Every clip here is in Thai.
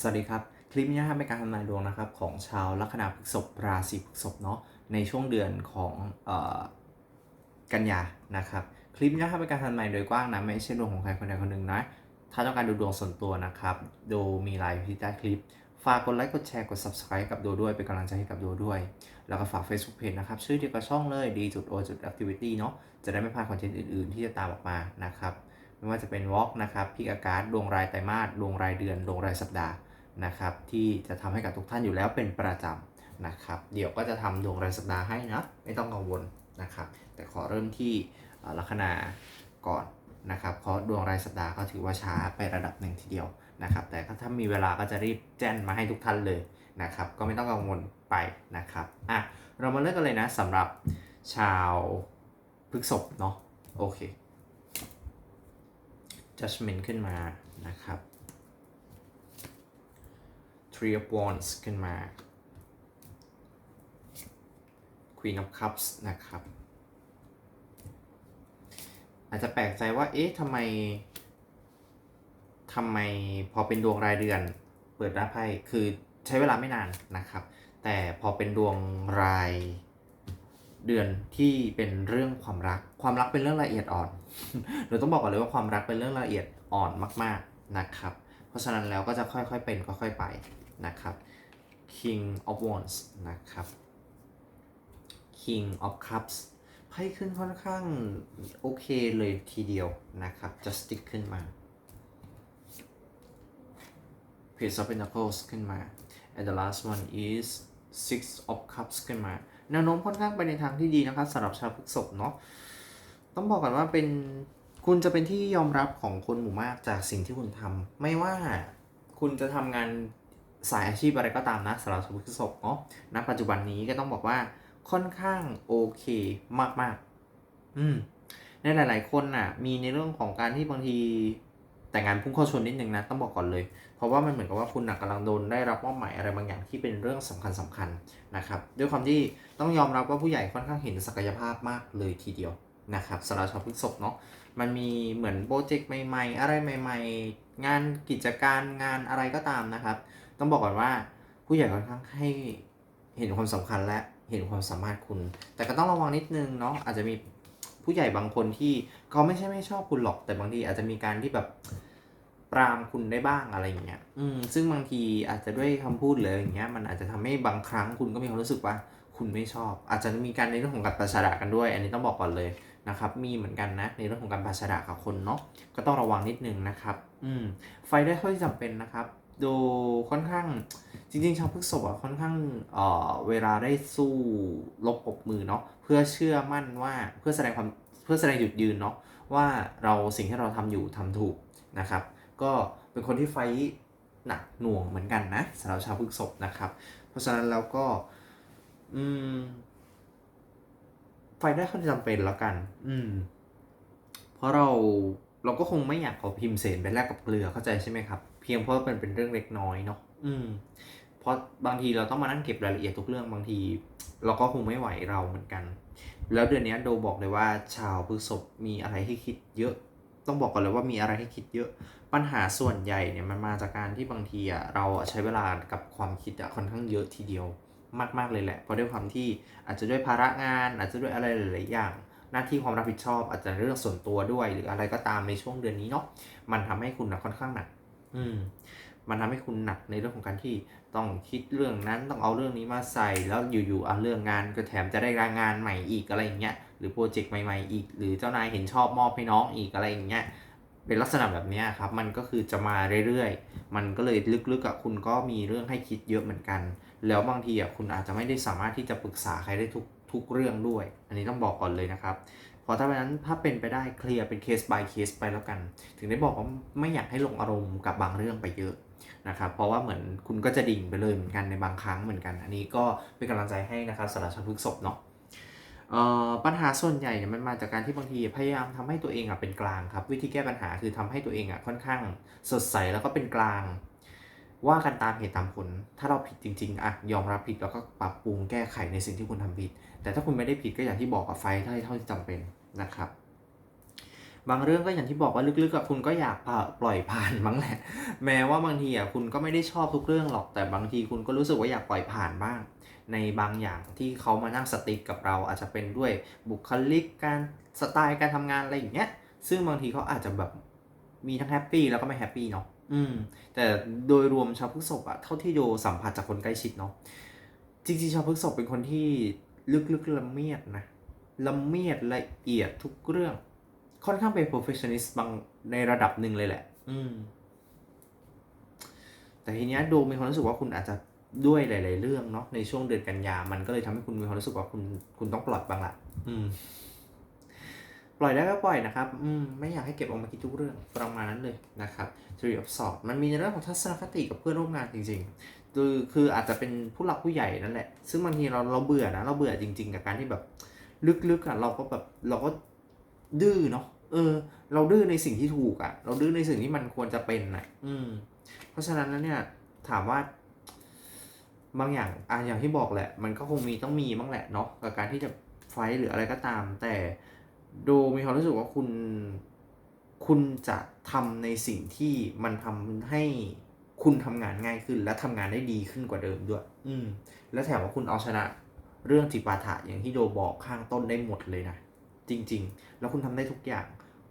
สวัสดีครับ คลิปนี้นะครับเป็นการทำนายดวงนะครับของชาวลัคนาพฤษภราศีพฤษภเนาะในช่วงเดือนของออกันยานะครับ คลิปนี้นะครับเป็นการทำนายโดยกว้างนะไม่ใช่ดวงของใครคนใดคนหนึ่งนะถ้าต้องการดูดวงส่วนตัวนะครับดูมีไลน์อยู่ที่ใต้คลิปฝากกดไลค์กดแชร์กด subscribe กับดูด้วยเป็นกำลังใจให้กับดูด้วย แล้วก็ฝาก Facebook Page นะครับ ชื่อเดียวกับช่องเลยดีจุดโอจุด activity เนาะจะได้ไม่พลาดคอนเทนต์อื่น ๆ ที่จะตามออกมานะครับไม่ว่าจะเป็นวอล์กนะครับพิกอากาศดวงรายไตรมาสดวงรายเดือนดวงรายสัปดาห์ นะครับที่จะทำให้กับทุกท่านอยู่แล้วเป็นประจำนะครับ เดี๋ยวก็จะทำดวงรายสัปดาห์ให้นะไม่ต้องกังวลนะครับ แต่ขอเริ่มที่ลัคนาก่อนนะครับเพราะดวงรายสัปดาห์ก็ถือว่าช้าไประดับหนึ่งทีเดียวนะครับ แต่ถ้ามีเวลาก็จะรีบแจ้งมาให้ทุกท่านเลยนะครับ ก็ไม่ต้องกังวลไปนะครับอะเรามาเริ่มกันเลยนะสำหรับชาวพฤษภเนาะโอเค judgment ขึ้นมานะครับ three of wands ขึ้นมา queen of cups นะครับ อาจจะแปลกใจว่าเอ๊ะทำไมทำไมพอเป็นดวงรายเดือนเปิดรับไพ่คือใช้เวลาไม่นานนะครับ แต่พอเป็นดวงรายเดือนที่เป็นเรื่องความรัก ความรักเป็นเรื่องละเอียดอ่อนเราต้องบอกก่อนเลยว่าความรักเป็นเรื่องละเอียดอ่อนมาก ๆนะครับ เพราะฉะนั้นแล้วก็จะค่อยๆเป็นค่อยๆไป นะครับ King of Wands นะครับ King of Cups ไพ่ขึ้นค่อนข้างโอเคเลยทีเดียวนะครับ justic ขึ้นมา Page of Pentacles ขึ้นมา and the last one is Six of Cups ขึ้นมาแนวโน้มค่อนข้างไปในทางที่ดีนะครับสำหรับชาวพฤษภเนาะต้องบอกก่อนว่าเป็นคุณจะเป็นที่ยอมรับของคนหมู่มากจากสิ่งที่คุณทำไม่ว่าคุณจะทำงาน สายอาชีพอะไรก็ตามนะสำหรับชาวพฤษภเนาะณปัจจุบันนี้ก็ต้องบอกว่าค่อนข้างโอเคมากๆ อืมในหลาย ๆ คนน่ะ มีในเรื่องของการที่บางทีแต่งงานพุ่งเข้าชนนิดนึงนะต้องบอกก่อนเลย เพราะว่ามันเหมือนกับว่าคุณน่ะกำลังโดนได้รับมอบหมายอะไรบางอย่างที่เป็นเรื่องสำคัญสำคัญนะครับ ด้วยความที่ต้องยอมรับว่าผู้ใหญ่ค่อนข้างเห็นศักยภาพมากเลยทีเดียวนะครับสำหรับชาวพฤษภเนาะมันมีเหมือนโปรเจกต์ใหม่ ๆ อะไรใหม่ ๆ งานกิจการงานอะไรก็ตามนะครับ ต้องบอกก่อนว่า ผู้ใหญ่ค่อนข้างให้เห็นความสำคัญและเห็นความสามารถคุณ แต่ก็ต้องระวังนิดนึงเนาะอาจจะมีผู้ใหญ่บางคนที่เขาไม่ใช่ไม่ชอบคุณหรอก แต่บางทีอาจจะมีการที่แบบปรามคุณได้บ้างอะไรอย่างเงี้ย อืม ซึ่งบางทีอาจจะด้วยคำพูดหรือย่างเงี้ย มันอาจจะทำให้บางครั้งคุณก็มีความรู้สึกว่าคุณไม่ชอบ อาจจะมีการในเรื่องของการประชาดะกันด้วย อันนี้ต้องบอกก่อนเลยนะครับ มีเหมือนกันนะ ในเรื่องของการประชาดะกับคนเนาะ ก็ต้องระวังนิดนึงนะครับ อืม ไฟได้ค่อยจำเป็นนะครับ ดูค่อนข้างจริงๆ ชาวพฤษภอะค่อนข้างเอ่อเวลาได้สู้ลบปรบมือเนาะเพื่อเชื่อมั่นว่าเพื่อแสดงความเพื่อแสดงจุดยืนเนาะว่าเราสิ่งที่เราทำอยู่ทำถูกนะครับ ก็เป็นคนที่ไฟหนักหน่วงเหมือนกันนะสำหรับชาวพฤษภนะครับ เพราะฉะนั้นแล้วก็อืมไฟได้ค่อนจำเป็นแล้วกัน อืม เพราะเราเราก็คงไม่อยากเอาพิมพ์เสนไปแลกกับเกลือเข้าใจใช่ไหมครับ เพียงเพราะมันเป็นเรื่องเล็กน้อยเนาะอืม เพราะบางทีเราต้องมานั่งเก็บรายละเอียดทุกเรื่องบางที เราก็คงไม่ไหวเราเหมือนกัน แล้วเดือนนี้โดบอกเลยว่าชาวพฤษภมีอะไรให้คิดเยอะ ต้องบอกก่อนเลยว่ามีอะไรให้คิดเยอะ ปัญหาส่วนใหญ่เนี่ยมันมาจากการที่บางทีอะเราใช้เวลากับความคิดอะค่อนข้างเยอะทีเดียวมาก ๆ เลยแหละ เพราะด้วยความที่อาจจะด้วยภาระงาน อาจจะด้วยอะไรหลาย ๆ อย่าง หน้าที่ความรับผิดชอบ อาจจะเรื่องส่วนตัวด้วย หรืออะไรก็ตามในช่วงเดือนนี้เนาะ มันทำให้คุณนะค่อนข้างหนัก อืมมันทำให้คุณหนักในเรื่องของการที่ต้องคิดเรื่องนั้นต้องเอาเรื่องนี้มาใส่แล้วอยู่ๆเอาเรื่องงานก็แถมจะได้งานใหม่อีกอะไรอย่างเงี้ยหรือโปรเจกต์ใหม่ๆอีก หรือเจ้านายเห็นชอบมอบให้น้องอีกอะไรอย่างเงี้ยเป็นลักษณะแบบนี้ครับมันก็คือจะมาเรื่อยๆ มันก็เลยลึกๆอะคุณก็มีเรื่องให้คิดเยอะเหมือนกัน แล้วบางทีอะคุณอาจจะไม่ได้สามารถที่จะปรึกษาใครได้ทุกทุกเรื่องด้วย อันนี้ต้องบอกก่อนเลยนะครับ พราะถ้าเป็นนั้นถ้าเป็นไปได้เคลียร์เป็นเคส by เคสไปแล้วกัน ถึงได้บอกว่าไม่อยากให้ลงอารมณ์กับบางเรื่องไปเยอะนะครับเพราะว่าเหมือนคุณก็จะดิ่งไปเลยเหมือนกันในบางครั้งเหมือนกัน อันนี้ก็เป็นกำลังใจให้นะครับสำหรับชาวพฤษภเนาะปัญหาส่วนใหญ่เนี่ยมันมาจากการที่บางทีพยายามทำให้ตัวเองอะเป็นกลางครับ วิธีแก้ปัญหาคือทำให้ตัวเองอะค่อนข้างสดใสแล้วก็เป็นกลาง ว่ากันตามเหตุตามผล ถ้าเราผิดจริง ๆอะยอมรับผิดแล้วก็ปรับปรุงแก้ไขในสิ่งที่คุณทำผิด แต่ถ้าคุณไม่ได้ผิดก็อย่างที่บอกกับไฟเท่าเท่าที่จำเป็นนะครับ บางเรื่องก็อย่างที่บอกว่าลึกๆกับคุณก็อยากปล่อยผ่านมั้งแหละ แม้ว่าบางทีอะคุณก็ไม่ได้ชอบทุกเรื่องหรอก แต่บางทีคุณก็รู้สึกว่าอยากปล่อยผ่านบ้าง ในบางอย่างที่เขามานั่งสติ๊กกับเราอาจจะเป็นด้วยบุคลิกการสไตล์การทำงานอะไรอย่างเงี้ย ซึ่งบางทีเขาอาจจะแบบมีทั้งแฮปปี้แล้วก็ไม่แฮปปี้เนาะ อืม แต่โดยรวมชาวพฤกษภอะเท่าที่โดสัมผัสจากคนใกล้ชิดเนาะจริงๆชาวพฤกษภเป็นคนที่ลึกๆละเมียดนะละเมียดละเอียดทุกเรื่อง ค่อนข้างเป็น perfectionist บางในระดับหนึ่งเลยแหละ อืม แต่ทีเนี้ยโดมีความรู้สึกว่าคุณอาจจะด้วยหลาย ๆ เรื่องเนาะในช่วงเดือนกันยา มันก็เลยทำให้คุณมีความรู้สึกว่าคุณคุณต้องปล่อยบางละอืม ปล่อยได้ก็ปล่อยนะครับ อืม ไม่อยากให้เก็บออกมาคิดทุกเรื่องประมาณนั้นเลยนะครับ Tree of Swords มันมีในเรื่องของทัศนคติกับเพื่อนร่วมงานจริงๆ คือคืออาจจะเป็นผู้หลักผู้ใหญ่นั่นแหละ ซึ่งบางทีเราเราเบื่อนะ เราเบื่อจริง ๆ กับการที่แบบ ลึกๆอะเราก็แบบเราก็ดื้อเนาะ เออ เราดื้อในสิ่งที่ถูกอะ เราดื้อในสิ่งที่มันควรจะเป็นอะ อืม เพราะฉะนั้นแล้วเนี่ยถามว่าบางอย่างอะอย่างที่บอกแหละ มันก็คงมีต้องมีบ้างแหละเนาะกับการที่จะไฟหรืออะไรก็ตาม แต่ ดูมีความรู้สึกว่าคุณคุณจะทำในสิ่งที่มันทำให้คุณทำงานง่ายขึ้น และทำงานได้ดีขึ้นกว่าเดิมด้วย อืม และแถมว่าคุณเอาชนะเรื่องจิปาถะอย่างที่โดบอกข้างต้นได้หมดเลยนะ จริง ๆ แล้วคุณทำได้ทุกอย่าง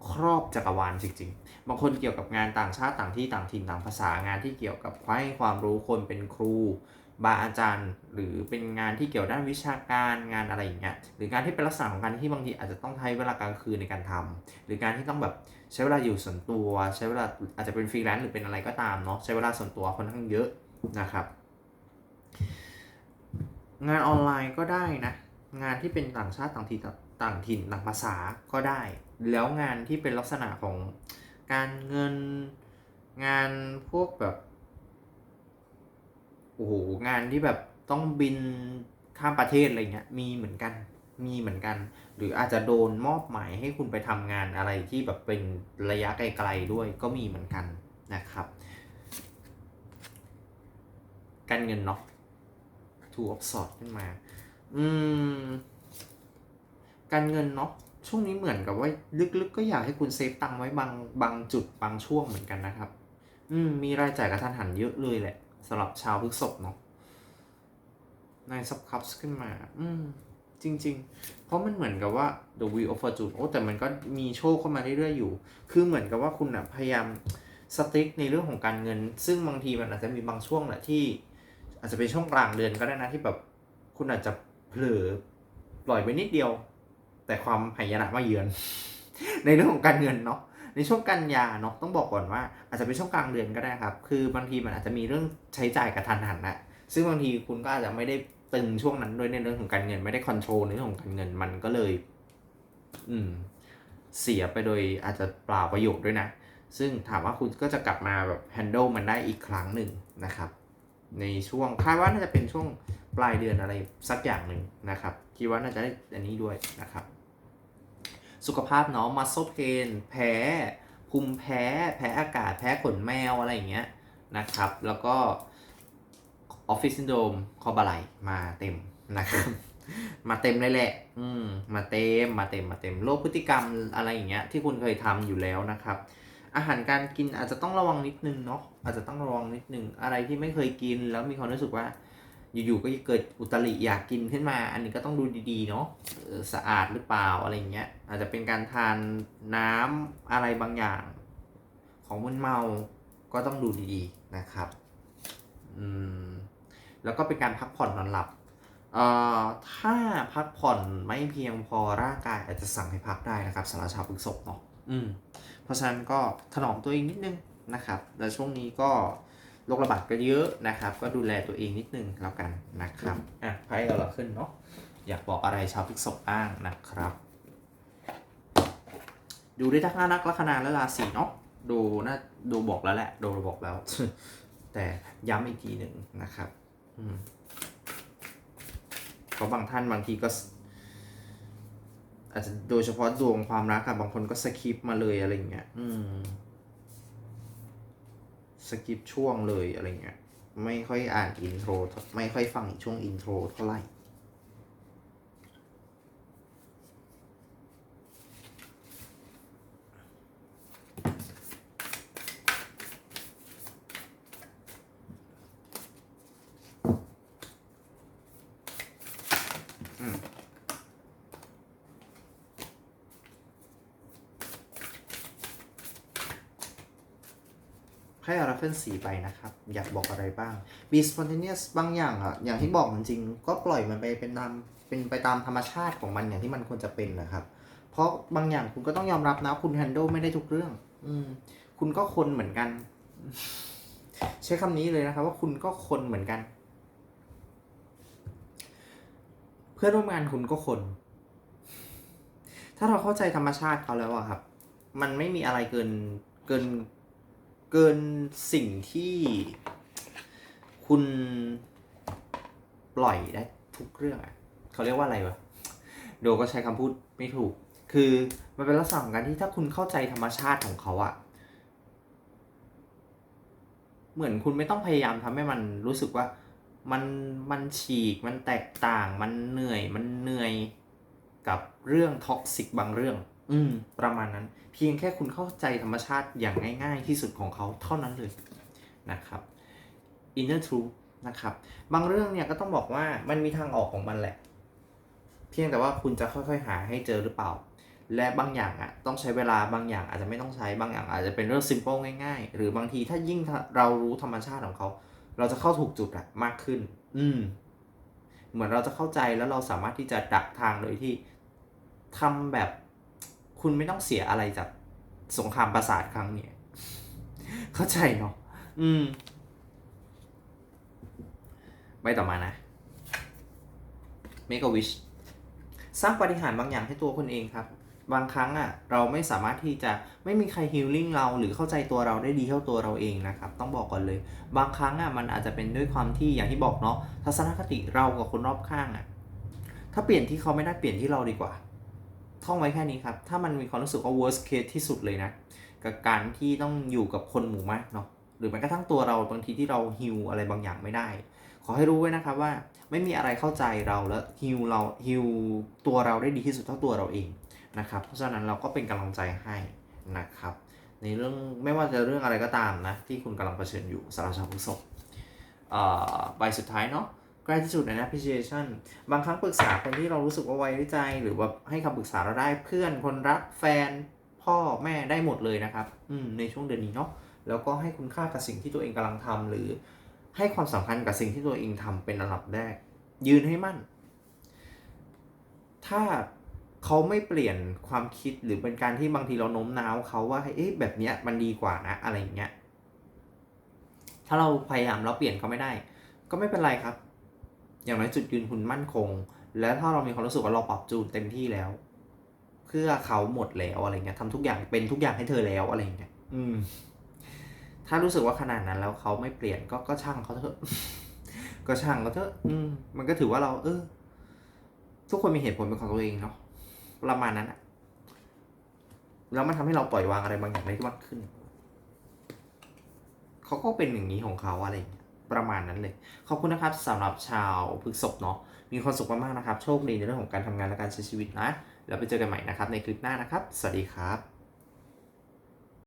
ครอบจักรวาลจริง ๆ บางคนเกี่ยวกับงานต่างชาติต่างที่ต่างถิ่นต่างภาษางานที่เกี่ยวกับให้ความรู้คนเป็นครู บาอาจารย์ หรือเป็นงานที่เกี่ยวด้านวิชาการงานอะไรอย่างเงี้ยหรืองานที่เป็นลักษณะของการที่บางทีอาจจะต้องใช้เวลากลางคืนในการทำหรือการที่ต้องแบบใช้เวลาอยู่ส่วนตัว ใช้เวลาอาจจะเป็นฟรีแลนซ์หรือเป็นอะไรก็ตามเนาะใช้เวลาส่วนตัวค่อนข้างเยอะนะครับงานออนไลน์ก็ได้นะ งานที่เป็นต่างชาติต่างถิ่นต่างถิ่นต่างภาษาก็ได้ แล้วงานที่เป็นลักษณะของการเงินงานพวกแบบ อ้โหงานที่แบบต้องบินข้ามประเทศอะไรเงี้ยมีเหมือนกันมีเหมือนกัน หรืออาจจะโดนมอบหมายให้คุณไปทำงานอะไรที่แบบเป็นระยะไกลๆด้วยก็มีเหมือนกันนะครับ การเงินเนาะ two of swords ขึ้นมา อืม การเงินเนาะช่วงนี้เหมือนกับว่าลึกๆก็อยากให้คุณเซฟตังค์ไว้บางบางจุดบางช่วงเหมือนกันนะครับ อืม มีรายจ่ายกระทันหันเยอะเลยแหละ สำหรับชาวพฤษภเนาะในซับคัพขึ้นมา อืม จริง ๆ เพราะมันเหมือนกับว่า the wheel of fortune โอ้แต่มันก็มีโชคเข้ามาเรื่อยๆอยู่ คือเหมือนกับว่าคุณอะพยายามสติ๊กในเรื่องของการเงิน ซึ่งบางทีมันอาจจะมีบางช่วงแหละที่ อาจจะเป็นช่วงกลางเดือนก็ได้นะที่แบบคุณอาจจะเผลอปล่อยไปนิดเดียว แต่ความหายนะมาเยือน ในเรื่องของการเงินเนาะ ในช่วงกันยาเนาะต้องบอกก่อนว่า อาจจะเป็นช่วงกลางเดือนก็ได้ครับ คือบางทีมันอาจจะมีเรื่องใช้จ่ายกระทันหันนะซึ่งบางทีคุณก็อาจจะไม่ได้ตึงช่วงนั้นด้วยในเรื่องของการเงินไม่ได้คอนโทรลในเรื่องของการเงินมันก็เลย อืม เสียไปโดยอาจจะเปล่าประโยชน์ด้วยนะ ซึ่งถามว่าคุณก็จะกลับมาแบบ handle มันได้อีกครั้งหนึ่งนะครับ ในช่วงคาดว่าน่าจะเป็นช่วงปลายเดือนอะไรสักอย่างหนึ่งนะครับ คิดว่าน่าจะได้อันนี้ด้วยนะครับ สุขภาพเนาะ muscle pain แพ้ภูมิแพ้แพ้อากาศแพ้ขนแมวอะไรอย่างเงี้ยนะครับ แล้วก็ office syndrome คอบาไหลมาเต็มนะครับมาเต็มเลยแหละ อืม มาเต็ม มาเต็ม มาเต็ม โรคพฤติกรรมอะไรอย่างเงี้ยที่คุณเคยทำอยู่แล้วนะครับ อาหารการกินอาจจะต้องระวังนิดนึงเนาะ อาจจะต้องระวังนิดนึง อะไรที่ไม่เคยกินแล้วมีความรู้สึกว่า อยู่ๆก็จะเกิดอุตริอยากกินขึ้นมา อันนี้ก็ต้องดูดีๆเนาะสะอาดหรือเปล่าอะไรเงี้ย อาจจะเป็นการทานน้ำอะไรบางอย่าง ของมึนเมา ก็ต้องดูดีๆนะครับ อืม แล้วก็เป็นการพักผ่อนนอนหลับ เอ่อ ถ้าพักผ่อนไม่เพียงพอร่างกายอาจจะสั่งให้พักได้นะครับสำหรับชาวพฤษภเนาะ อืม เพราะฉะนั้นก็ถนอมตัวเองนิดนึงนะครับ และช่วงนี้ก็ โรคระบาดก็เยอะนะครับ ก็ดูแลตัวเองนิดนึงแล้วกันนะครับอะไพ่เราขึ้นเนาะอยากบอกอะไรชาวพฤษภบ้างนะครับ ดูได้ทั้งนักลัคนาและราศีเนาะดูน่าดูบอกแล้วแหละดูบอกแล้ว แต่ย้ำอีกทีหนึ่งนะครับอืมเพราะบางท่านบางทีก็อาจจะโดยเฉพาะดวงความรักอะบางคนก็สคิปมาเลยอะไรเงี้ย อืม สกิปช่วงเลยอะไรเงี้ย ไม่ค่อยอ่านอินโทร ไม่ค่อยฟังช่วงอินโทรเท่าไหร่ ไพ่อาราเฟนสีไปนะครับ อยากบอกอะไรบ้าง be spontaneous บางอย่างอะอย่างที่บอกจริงๆก็ปล่อยมันไปเป็นตามเป็นไปตามธรรมชาติของมันอย่างที่มันควรจะเป็นนะครับ เพราะบางอย่างคุณก็ต้องยอมรับนะคุณ handle ไม่ได้ทุกเรื่อง อืม คุณก็คนเหมือนกัน ใช้คำนี้เลยนะครับ ว่าคุณก็คนเหมือนกัน เพื่อนร่วมงานคุณก็คน ถ้าเราเข้าใจธรรมชาติเขาแล้วอะครับ มันไม่มีอะไรเกินเกิน เกินสิ่งที่คุณปล่อยได้ทุกเรื่องอะเขาเรียกว่าอะไรวะโดก็ใช้คำพูดไม่ถูก คือมันเป็นลักษณะของการที่ถ้าคุณเข้าใจธรรมชาติของเขาอะเหมือนคุณไม่ต้องพยายามทำให้มันรู้สึกว่ามันมันฉีกมันแตกต่าง มันเหนื่อยมันเหนื่อยกับเรื่องท็อกซิกบางเรื่อง อืม ประมาณนั้น เพียงแค่คุณเข้าใจธรรมชาติอย่างง่าย ๆ ที่สุดของเขาเท่านั้นเลยนะครับ inner truth นะครับ บางเรื่องเนี่ยก็ต้องบอกว่ามันมีทางออกของมันแหละ เพียงแต่ว่าคุณจะค่อยๆ หาให้เจอหรือเปล่า และบางอย่างอะต้องใช้เวลาบางอย่างอาจจะไม่ต้องใช้บางอย่างอาจจะเป็นเรื่อง simple ง่ายๆ หรือบางทีถ้ายิ่งเรารู้ธรรมชาติของเขา เราจะเข้าถูกจุดอะมากขึ้น อืม เหมือนเราจะเข้าใจแล้วเราสามารถที่จะดักทางโดยที่ทำแบบ คุณไม่ต้องเสียอะไรจากสงครามประสาทครั้งนี้เข้าใจเนาะอืมไปต่อมานะ Make a wish สร้างปาฏิหารย์บางอย่างให้ตัวคนเองครับ บางครั้งอะ เราไม่สามารถที่จะไม่มีใครฮิลลิ่งเราหรือเข้าใจตัวเราได้ดีเท่าตัวเราเองนะครับ ต้องบอกก่อนเลย บางครั้งอะมันอาจจะเป็นด้วยความที่อย่างที่บอกเนาะทัศนคติเรากับคนรอบข้างอะ ถ้าเปลี่ยนที่เขาไม่ได้เปลี่ยนที่เราดีกว่า ท่องไว้แค่นี้ครับ ถ้ามันมีความรู้สึกว่า worst case ที่สุดเลยนะ กับการที่ต้องอยู่กับคนหมู่มากเนาะ หรือแม้กระทั่งตัวเราบางทีที่เราฮิวอะไรบางอย่างไม่ได้ ขอให้รู้ไว้นะครับว่าไม่มีอะไรเข้าใจเราแล้วฮิวเราฮิวตัวเราได้ดีที่สุดเท่าตัวเราเองนะครับ เพราะฉะนั้นเราก็เป็นกำลังใจให้นะครับ ในเรื่องไม่ว่าจะเรื่องอะไรก็ตามนะที่คุณกำลังเผชิญอยู่สำหรับชาวพฤษภเอ่อใบสุดท้ายเนาะ gratitude and appreciation บางครั้งปรึกษาคนที่เรารู้สึกว่าไว้ใจ หรือว่าให้คำปรึกษาเราได้เพื่อนคนรักแฟนพ่อแม่ได้หมดเลยนะครับ อืมในช่วงเดือนนี้เนาะแล้วก็ให้คุณค่ากับสิ่งที่ตัวเองกำลังทำหรือให้ความสำคัญกับสิ่งที่ตัวเองทำเป็นอันดับแรก ยืนให้มั่น ถ้าเขาไม่เปลี่ยนความคิดหรือเป็นการที่บางทีเราโน้มน้าวเขาว่าเอ๊ะแบบเนี้ยมันดีกว่านะอะไรอย่างเงี้ยถ้าเราพยายามแล้วเปลี่ยนเขาไม่ได้ ก็ไม่เป็นไรครับ อย่างน้อยจุดยืนคุณมั่นคง แล้วถ้าเรามีความรู้สึกว่าเราปรับจูนเต็มที่แล้ว เพื่อเขาหมดแล้วอะไรเงี้ยทำทุกอย่างเป็นทุกอย่างให้เธอแล้วอะไรเงี้ยอืม ถ้ารู้สึกว่าขนาดนั้นแล้วเขาไม่เปลี่ยนก็ก็ช่างเขาเถอะ ก็ช่างเขาเถอะ อืม มันก็ถือว่าเรา เออ ทุกคนมีเหตุผลเป็นของตัวเองเนาะประมาณนั้นอะแล้วมันทำให้เราปล่อยวางอะไรบางอย่างได้มากขึ้น เขาก็เป็นอย่างนี้ของเขาอะไรอย่างเงี้ย ประมาณนั้นเลย ขอบคุณนะครับสำหรับชาวพฤกษบเนาะ มีความสุขมากๆนะครับ โชคดีในเรื่องของการทำงานและการใช้ชีวิตนะ แล้วไปเจอกันใหม่นะครับในคลิปหน้านะครับ สวัสดีครับ